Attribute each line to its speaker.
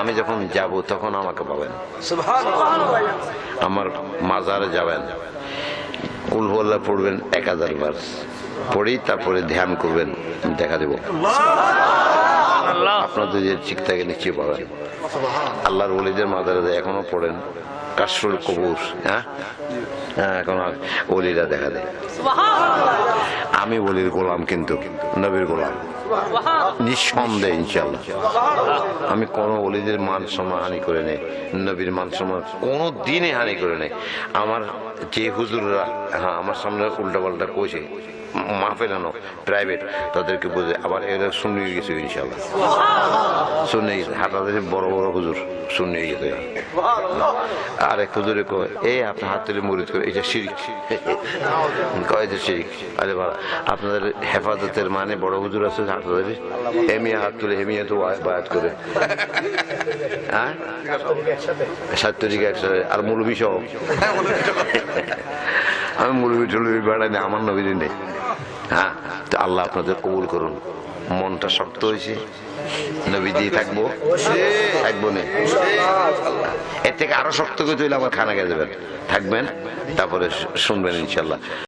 Speaker 1: আমি যখন যাব তখন আমাকে পাবেন আমার মাজারে যাবেন। উলহল্লা পড়বেন এক হাজার বার। পড়েই তারপরে ধ্যান করবেন দেখা দেব। আপনাদের যে ঠিক থাকে নিশ্চয়ই পাবেন আল্লাহর ওলিদের মাজারে যায় এখনও পড়েন। কাশরুল কবুর হ্যাঁ? হ্যাঁ এখন ওলিরা দেখা দেয়। আমি বলির গোলাম কিন্তু নবীর গোলাম। নিঃসন্দেহ ইনশাল্লাহ আমি কোনো অলিদের মান সম্মান হানি করে নেই নবীর মান সম্মান কোনো দিনে হানি করে নেই আমার যে হুজুররা হ্যাঁ আমার সামনে উল্টা পাল্টা কইছে মা ফেরানো প্রাইভেট তাদেরকে বুঝে আবার এরা শুনে গেছে ইনশাল্লাহ শুনে গেছে। হাতাদের বড় বড় হুজুর শুনে গেছে। আর এক হুজুরে কয় এই আপনার হাত তুলে মুড়িদ করে, এটা শিরিক। কয় যে শিরিক। আরে বাবা, আপনাদের হেফাজতের মানে বড় হুজুর আছে হাতাদের হেমিয়া হাত তুলে হেমিয়া তো বায়াত করে। হ্যাঁ? সাত তারিখ একসাথে, আর মুরবি সহ। আমি মুরবি টুলবি বেড়াই আমার নবীর নেই। হ্যাঁ তো আল্লাহ আপনাদের কবুল করুন। মনটা শক্ত হয়েছে। নবী দিয়ে থাকব। থাকব না। এর থেকে আরও শক্ত করে তৈরি আমার খানা খেয়ে যাবেন থাকবেন, তারপরে শুনবেন ইনশাল্লাহ।